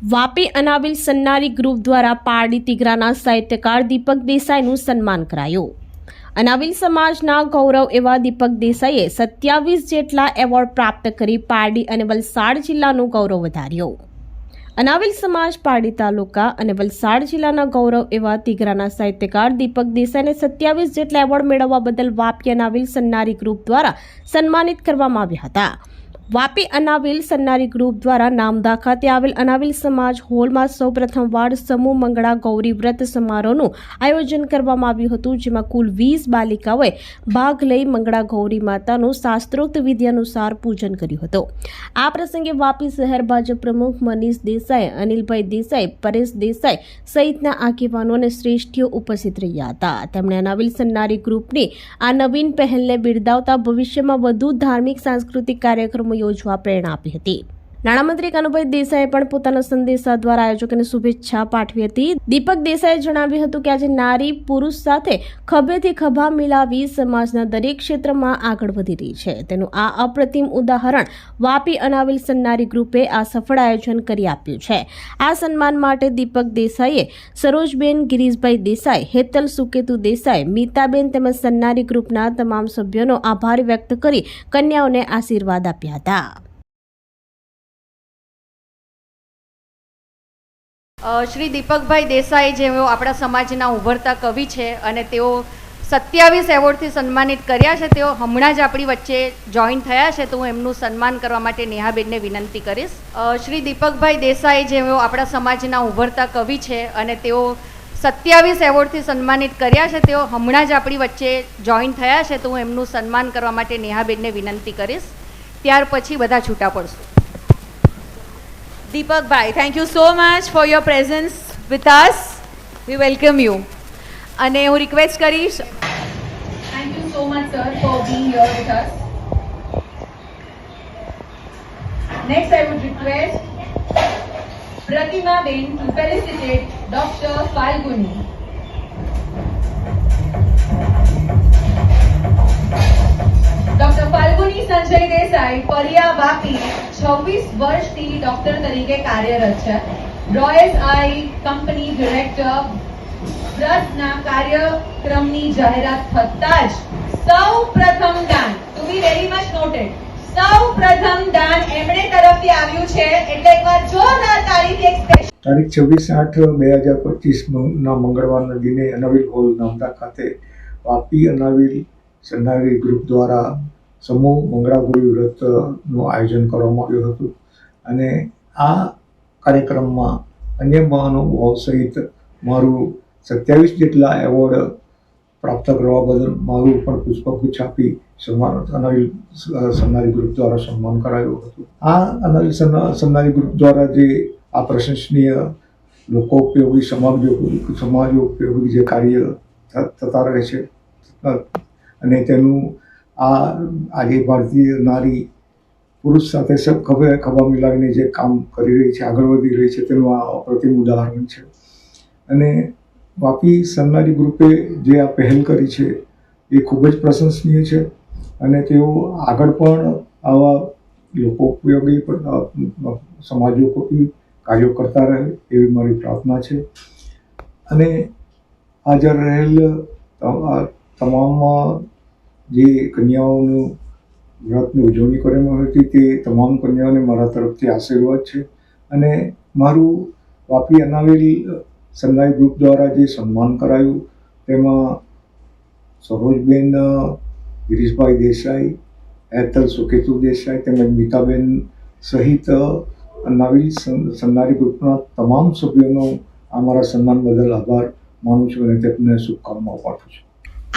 Vapi Anavil સન્નારી group દ્વારા પારડી તિગરાના સાહિત્યકાર દીપક દેસાઈનું સન્માન કરાયું. અનાવિલ સમાજના ગૌરવ એવા દીપક દેસાઈએ સત્યાવીસ જેટલા એવોર્ડ પ્રાપ્ત કરી પારડી અને વલસાડ જિલ્લાનું ગૌરવ વધાર્યું. અનાવિલ સમાજ પારડી તાલુકા અને વલસાડ જિલ્લાના ગૌરવ એવા તિગરાના સાહિત્યકાર દીપક દેસાઈને સત્યાવીસ જેટલા એવોર્ડ મેળવવા બદલ વાપી અનાવિલ સન્નારી ગ્રુપ દ્વારા સન્માનિત કરવામાં આવ્યા હતા. વાપી અનાવિલ સન્નારી ગ્રુપ દ્વારા નામદા ખાતે આવેલ અનાવિલ સમાજ હોલમાં સૌ વાડ સમૂહ મંગળા ગૌરી વ્રત સમારોહનું આયોજન કરવામાં આવ્યું હતું, જેમાં કુલ વીસ બાલિકાઓએ ભાગ લઈ મંગળા ગૌરી માતાનું શાસ્ત્રોક્ત વિધિ અનુસાર પૂજન કર્યું હતું. આ પ્રસંગે વાપી શહેર ભાજપ પ્રમુખ મનીષ દેસાઈ, અનિલભાઈ દેસાઈ, પરેશ દેસાઈ સહિતના આગેવાનો અને શ્રેષ્ઠીઓ ઉપસ્થિત રહ્યા હતા. તેમણે અનાવિલ સન્નારી ગ્રુપની આ નવીન પહેલને બિરદાવતા ભવિષ્યમાં વધુ ધાર્મિક, સાંસ્કૃતિક કાર્યક્રમો યોજવા પ્રેરણા આપી હતી. નાણામંત્રી કનુભાઈ દેસાઈએ પણ પોતાના સંદેશા દ્વારા આયોજકોને શુભેચ્છા પાઠવી હતી. દીપક દેસાઈએ જણાવ્યું હતું કે આજે નારી પુરુષ સાથે ખભેથી ખભા મિલાવી સમાજના દરેક ક્ષેત્રમાં આગળ વધી રહી છે. તેનું આ અપ્રતિમ ઉદાહરણ વાપી અનાવિલ સન્નારી ગ્રુપે આ સફળ આયોજન કરી આપ્યું છે. આ સન્માન માટે દીપક દેસાઈએ, સરોજબેન ગિરીશભાઈ દેસાઈ, હેતલ સુકેતુ દેસાઈ, મીતાબેન તેમજ સન્નારી ગ્રુપના તમામ સભ્યોનો આભાર વ્યક્ત કરી કન્યાઓને આશીર્વાદ આપ્યા હતા. શ્રી દીપકભાઈ દેસાઈ જેઓ આપણા સમાજના ઉભરતા કવિ છે અને તેઓ સત્યાવીસ એવોર્ડથી સન્માનિત કર્યા છે, તેઓ હમણાં જ આપણી વચ્ચે જોઈન થયા છે, તો હું એમનું સન્માન કરવા માટે નેહાબેનને વિનંતી કરીશ. શ્રી દીપકભાઈ દેસાઈ જેઓ આપણા સમાજના ઉભરતા કવિ છે અને તેઓ સત્યાવીસ એવોર્ડથી સન્માનિત કર્યા છે, તેઓ હમણાં જ આપણી વચ્ચે જોઈન થયા છે, તો હું એમનું સન્માન કરવા માટે નેહાબેનને વિનંતી કરીશ. ત્યાર પછી બધા છૂટા પડશું. Deepak Bhai, thank you so much for your presence with us. We welcome you. અને હું રિક્વેસ્ટ કરીશ Thank you so much, sir, for being here with us. Next, I would request Pratima Ben to felicitate Dr. Sanjay Desai Pariya Vapi છવ્વીસ વર્ષથી doctor તરીકે કાર્યરત છે. Royce આઈ company director વ્રતના કાર્યક્રમની જાહેરાત થતાં જ સૌ પ્રથમ દાન to be very much noted સૌ પ્રથમ દાન એમણે તરફથી આવ્યું છે. એટલે એકવાર જોરદાર તારીખ એક તારીખ છવ્વીસ આઠ બે હજાર પચીસના મંગળવારના દિને અનાવિલ હોલ નામદા ખાતે વાપી અનાવિલ સન્નારી ગ્રુપ દ્વારા સમૂહ મંગળાગુરી વ્રતનું આયોજન કરવામાં આવ્યું હતું. અને આ કાર્યક્રમમાં અન્ય મહાનુભાવ સહિત મારું સત્યાવીસ જેટલા એવોર્ડ પ્રાપ્ત કરવા બદલ મારું પણ પુષ્પગુચ્છ આપી સન્માન અનાવિલ સન્નારી ગ્રુપ દ્વારા સન્માન કરાયું હતું. આ અનાવિલ સન્ના- સન્નારી ગ્રુપ દ્વારા જે આ પ્રશંસનીય લોકોપયોગી સમાજોપયોગી સમાજોપયોગી જે કાર્ય થતા રહે છે અને તેનું આ આજે ભારતીય નારી પુરુષ સાથે ખભે ખભા મિલાવીને જે કામ કરી રહી છે આગળ વધી રહી છે તેનું આ અપ્રતિમ ઉદાહરણ છે. અને વાપી સન્નારી ગ્રુપે જે આ પહેલ કરી છે એ ખૂબ જ પ્રશંસનીય છે. અને તેઓ આગળ પણ આવા લોકોપયોગી પણ, સમાજ સમાજોપયોગી કાર્યો કરતા રહે એવી મારી પ્રાર્થના છે. અને હાજર રહેલ તમામ જે કન્યાઓનું વ્રતની ઉજવણી કરવામાં આવી હતી તે તમામ કન્યાઓને મારા તરફથી આશીર્વાદ છે. અને મારું વાપી અનાવેલ સન્નાઈ ગ્રુપ દ્વારા જે સન્માન કરાયું તેમાં સરોજબેન ગિરીશભાઈ દેસાઈ હેતલ સુકેતુ દેસાઈ તેમજ મીતાબેન સહિત અ, સન- સન્નારી ગ્રુપના તમામ સભ્યોનો આ મારા સન્માન બદલ આભાર માનું છું અને તેમને શુભકામનાઓ પાઠવું છું.